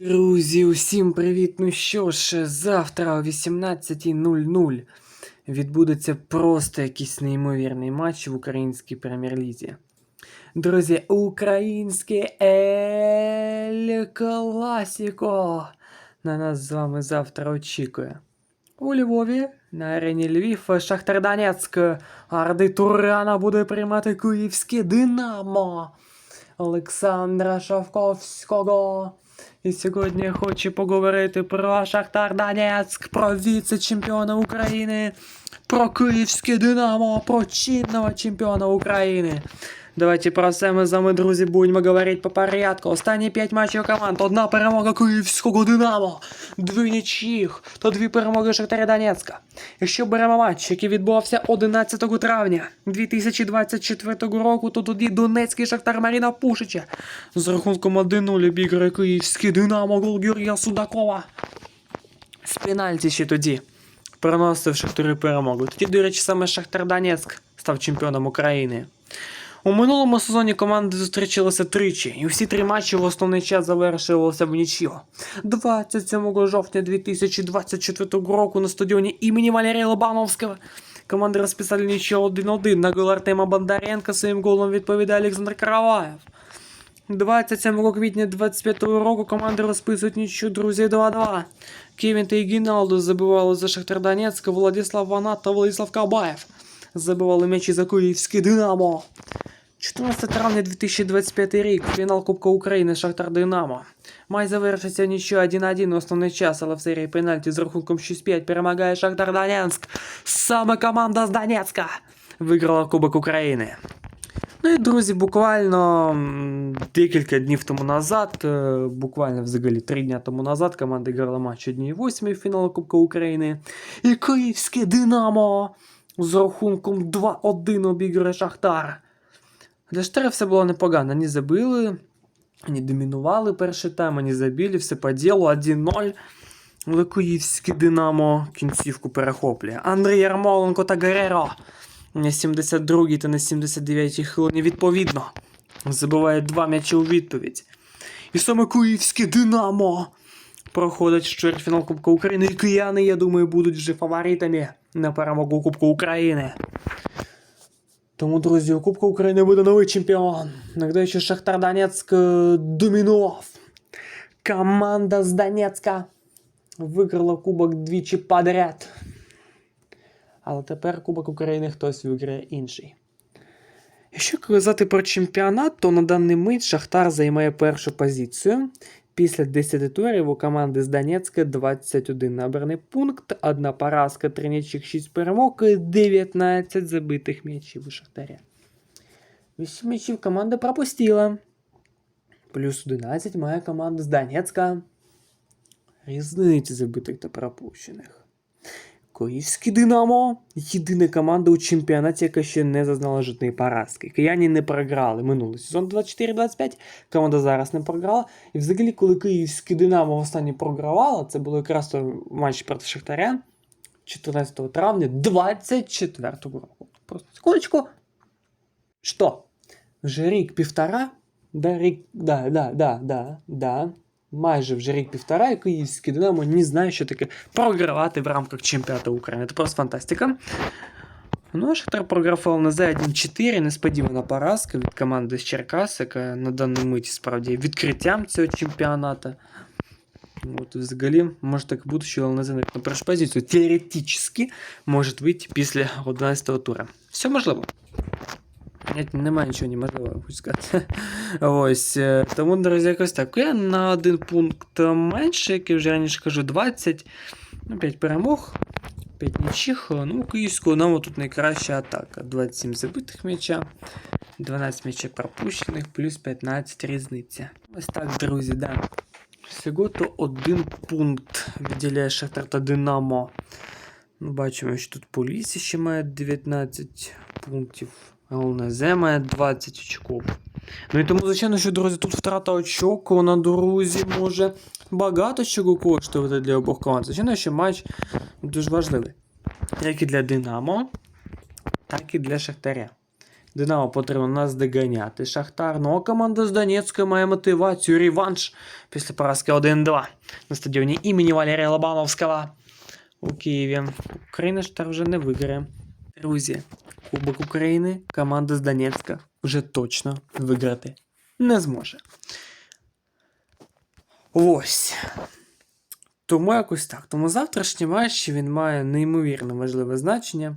Друзі, усім привіт! Ну що ж, завтра о 18.00 відбудеться просто якийсь неймовірний матч в українській прем'єр-лізі. Друзі, українське Ель Класіко на нас з вами завтра очікує. У Львові на арені Львів Шахтар Донецьк Арди Турана буде приймати київське Динамо Олександра Шовковського. І сьогодні я хочу поговорити про Шахтар Донецьк, про віце-чемпіона України, про київське Динамо, про чинного чемпіона України. Давайте про це ми з вами, друзі, будемо говорити по порядку. Останні 5 матчів команд. Одна перемога київського Динамо, дві нічих та дві перемоги Шахтаря Донецька. Якщо беремо матч, який відбувався 11 травня 2024 року, то тоді Донецький Шахтар Маріна Пушича з рахунком 1-0 обіграє київський Динамо гол Георгія Судакова. З пенальті ще тоді приносив Шахтарю перемогу. Тоді, до речі, саме Шахтар Донецьк став чемпіоном України. У минулому сезоні команди зустрічалися тричі, і всі три матчі в основний час завершилися в нічю. 27 жовтня 2024 року на стадіоні імені Валерія Лобановського команди розписали нічого 1-1. На гол Артема Бондаренка своїм голом відповідає Олександр Караваєв. 27 квітня 25 року команди розписують нічу друзі 2-2. Кевін та Ігіналдо забивали за Шахтар Донецька, Владислав Ванат та Владислав Кабаєв забивали м'ячі за Київське Динамо. 14 травня 2025 рік. Фінал Кубка України Шахтар Динамо. Май завершиться нічого 1-1 основний час, але в серії пенальті з рахунком 6-5 перемагає Шахтар Донецьк. Саме команда з Донецька виграла Кубок України. Ну і друзі, буквально декілька днів тому назад, е, буквально взагалі три дня тому назад, команда грала матч 1-8 фіналу Кубка України. І Київське Динамо з рахунком 2-1 обіграє Шахтар. Для Шахтаря все було непогано. Вони забили, вони домінували перший тайм, вони забили, все по ділу, 1-0. Але Київське Динамо кінцівку перехоплює. Андрій Ярмоленко та Гереро на 72 й та на 79-й хвилині відповідно. Забиває два м'ячі у відповідь. І саме Київське Динамо проходить чвертьфінал Кубка України. І кияни, я думаю, будуть вже фаворитами на перемогу Кубку України. Тому, друзі, у Кубку України буде новий чемпіон. Нагадаю, Шахтар Донецьк е, домінував. Команда з Донецька виграла кубок двічі подряд. Але тепер Кубок України хтось виграє інший. Якщо казати про чемпіонат, то на даний мить Шахтар займає першу позицію. Після 10 турів у команди з Донецька 21 набраний пункт, одна поразка, три нічих, 6 перемог і 19 забитих м'ячів у Шахтаря. 8 м'ячів команда пропустила. Плюс 11 має команда з Донецька. Різниці забитих та пропущених. Київське Динамо єдина команда у чемпіонаті, яка ще не зазнала жодної поразки. Кияні не програли минулий сезон 24-25. Команда зараз не програла. І взагалі, коли Київське Динамо останнє програвало, це було якраз той матч проти Шахтаря 14 травня 24 року. Просто секундочку. Що? Вже рік півтора? Да, рік, да, да, да, да, да. Майже вже рік півтора, і київське Динамо не знає, що таке програвати в рамках чемпіонату України. Це просто фантастика. Ну, а Шахтар програв ЛНЗ 1-4, несподівана поразка від команди з Черкас, яка на даній миті справді відкриттям цього чемпіонату. От, взагалі, може так бути, що ЛНЗ на першу позицію теоретично може вийти після 11-го тура. Все можливо. Немає нічого неможливого, хочу сказати. Ось. е, Тому, друзі, якось так. Я на один пункт менше, як я вже раніше кажу, 20. Ну, 5 перемог, 5 нічих. Ну, київського нам тут найкраща атака. 27 забитих м'яча, 12 м'ячів пропущених, плюс 15 різниця. Ось так, друзі, да. Всього то один пункт виділяє Шахтар та Динамо. Ну, бачимо, що тут Полісі ще має 19 пунктів. ЛНЗ має 20 очков. Ну і тому, звичайно, що, друзі, тут втрата очок, вона, друзі, може багато чого коштувати для обох команд. Звичайно, що матч дуже важливий. Як і для Динамо, так і для Шахтаря. Динамо потрібно нас доганяти. Шахтар. Ну а команда з Донецька має мотивацію. Реванш після поразки 1-2 на стадіоні імені Валерія Лобановського у Києві. Україна Шахтар вже не виграє. Друзі, Кубок України команда з Донецька вже точно виграти не зможе. Ось. Тому якось так. Тому завтрашній матч він має неймовірно важливе значення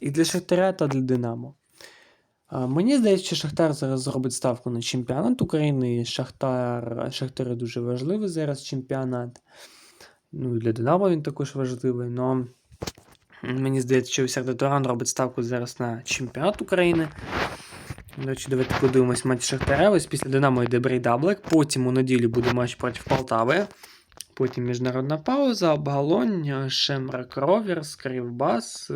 і для Шахтаря та для Динамо. А, Мені здається, що Шахтар зараз зробить ставку на чемпіонат України. Шахтар, Шахтару дуже важливий зараз чемпіонат. Ну і для Динамо він також важливий. Но мені здається, що Сердо Туран робить ставку зараз на чемпіонат України. До речі, давайте подивимось матч Шахтаря. Ось після Динамо йде Брейдаблик. Потім у неділю буде матч проти Полтави. Потім міжнародна пауза, Обгалонь, Шемрак Роверс, Кривбас,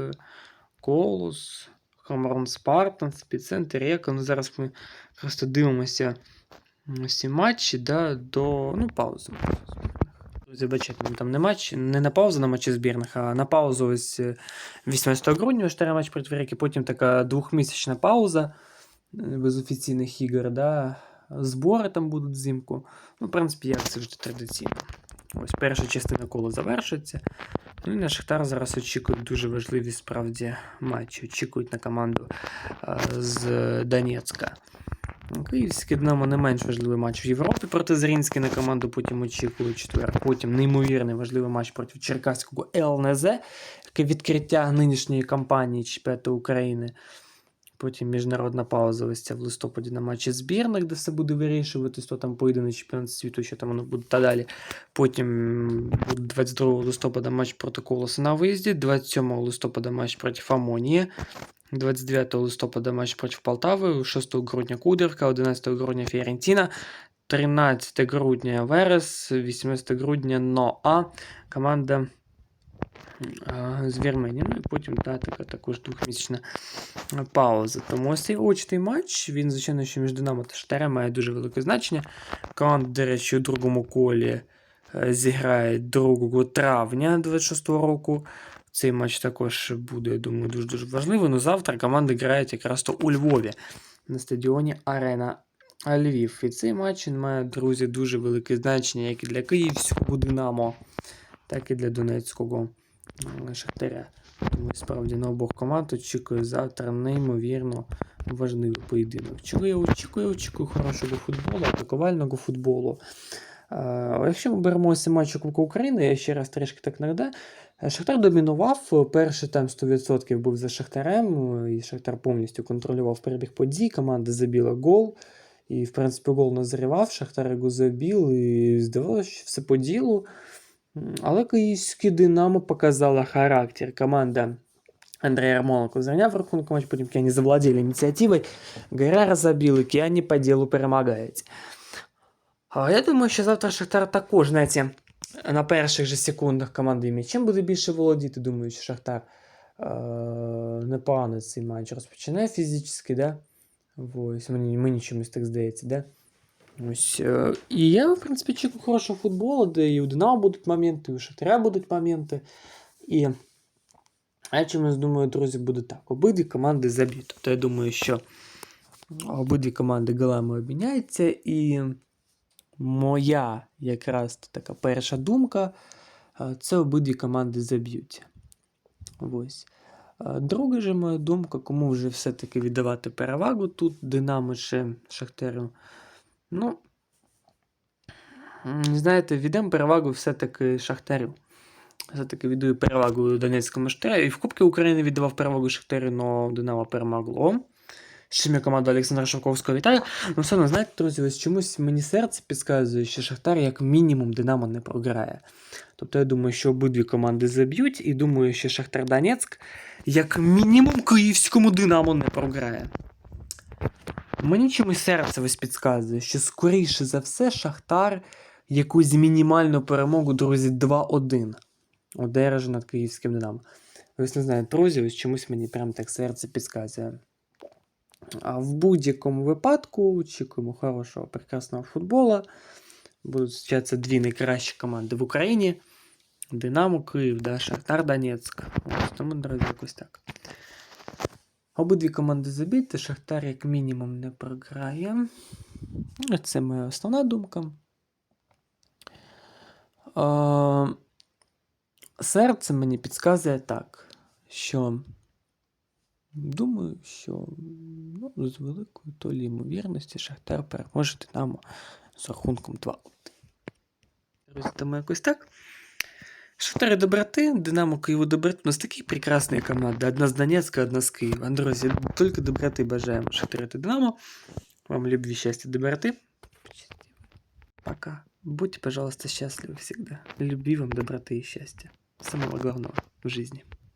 Колос, Хромрон Спартан, Спіцентр, Река. Ну, зараз ми просто дивимося всі матчі да, до ну, паузи. Друзі, бачите, там не матч, не на паузу на матчі збірних, а на паузу ось е, 18 грудня, штара матч проти Реки, потім така двохмісячна пауза е, без офіційних ігор, да. збори там будуть взимку. Ну, в принципі, як це вже традиційно. Ось перша частина кола завершиться. Ну і на Шахтар зараз очікують дуже важливі справді матчі. Очікують на команду е, з Донецька. Ну, Київське Динамо не менш важливий матч в Європі проти Зрінської на команду. Потім очікують четвер. Потім неймовірний важливий матч проти Черкаського ЛНЗ, яке відкриття нинішньої кампанії чемпіонату України. Потім міжнародна пауза ця в листопаді на матчі збірних, де все буде вирішуватись, то там поїде на чемпіонат світу, що там воно буде та далі. Потім 22 листопада матч проти Колоса на виїзді, 27 листопада матч проти Фамонії, 29 листопада матч проти Полтави, 6 грудня Кудерка, 11 грудня Фіорентіна, 13 грудня Верес, 18 грудня Ноа, команда а, з Вірменії. Ну і потім та, така також двохмісячна пауза. Тому ось цей очний матч, він, звичайно, що між Динамо та Шахтарем має дуже велике значення. Команда, до речі, у другому колі е, зіграє 2 травня 26-го року. Цей матч також буде, я думаю, дуже-дуже важливий. Ну завтра команди грають якраз то у Львові на стадіоні Арена Львів. І цей матч він має, друзі, дуже велике значення як і для київського Динамо, так і для Донецького Шахтаря. Тому справді на обох команд очікую завтра неймовірно важливий поєдинок. Чого я очікую? Очікую хорошого футболу, атакувального футболу. А, Якщо ми беремо ось цей матч Кубку України, я ще раз трішки так нагадаю. Шахтар домінував. Перший тайм 100% був за Шахтарем, і Шахтар повністю контролював перебіг подій. Команда забила гол. І, в принципі, гол назрівав, Шахтар його забив, і здавалося, що все по ділу. Але київське Динамо показало характер. Команда Андрей Ярмоленко зайняв рахунок матч, потім Кіані завладіли ініціативою. Геррера забил, і Кіані по ділу перемагають. Я думаю, що завтра Шахтар також, знаєте, на перших же секундах команди м'ячем буде більше володіти. Думаю, що Шахтар е- непогано цей матч розпочинає фізично, да? Ось, мені, мені чомусь так здається, да? Ось, е- і я, в принципі, чекаю хорошого футболу, де і у Динамо будуть моменти, і у Шахтаря будуть моменти. І я чомусь думаю, друзі, буде так. Обидві команди заб'ють. Тобто я думаю, що обидві команди голами обміняються, і моя якраз така перша думка е, це обидві команди заб'ють. Ось. Е, Друга же моя думка, кому вже все-таки віддавати перевагу тут Динамо чи Шахтеру. Ну, знаєте, віддам перевагу все-таки Шахтарю. Все-таки віддаю перевагу Донецькому Шахтарю. І в Кубці України віддавав перевагу Шахтарю, але Динамо перемогло. З чим я команду Олександра Шовковського вітаю. Ну, все одно, знаєте, друзі, ось чомусь мені серце підказує, що Шахтар як мінімум Динамо не програє. Тобто я думаю, що обидві команди заб'ють, і думаю, що Шахтар Донецьк як мінімум київському Динамо не програє. Мені чомусь серце ось підказує, що скоріше за все Шахтар якусь мінімальну перемогу, друзі, 2-1 одержить над київським Динамо. Ось не знаю, друзі, ось чомусь мені прям так серце підказує. В будь-якому випадку очікуємо хорошого, прекрасного футболу. Будуть зустрічатися дві найкращі команди в Україні. Динамо Київ, да, Шахтар Донецьк. Ось тому, друзі, якось так. Обидві команди забиті, Шахтар як мінімум не програє. Ну, Це моя основна думка. Серце мені підказує так, що думаю, що ну, з великою долі ймовірності Шахтар переможе Динамо з рахунком 2-1. Друзі, тому якось так. Шахтар до брати, Динамо Києву до брати. У нас такі прекрасні команди. Одна з Донецька, одна з Києва. Друзі, тільки до брати бажаємо Шахтарю та Динамо. Вам любви, счастья, доброты. Пока. Будьте, пожалуйста, счастливы всегда. Любви вам, доброты и счастья. Самого главного в жизни.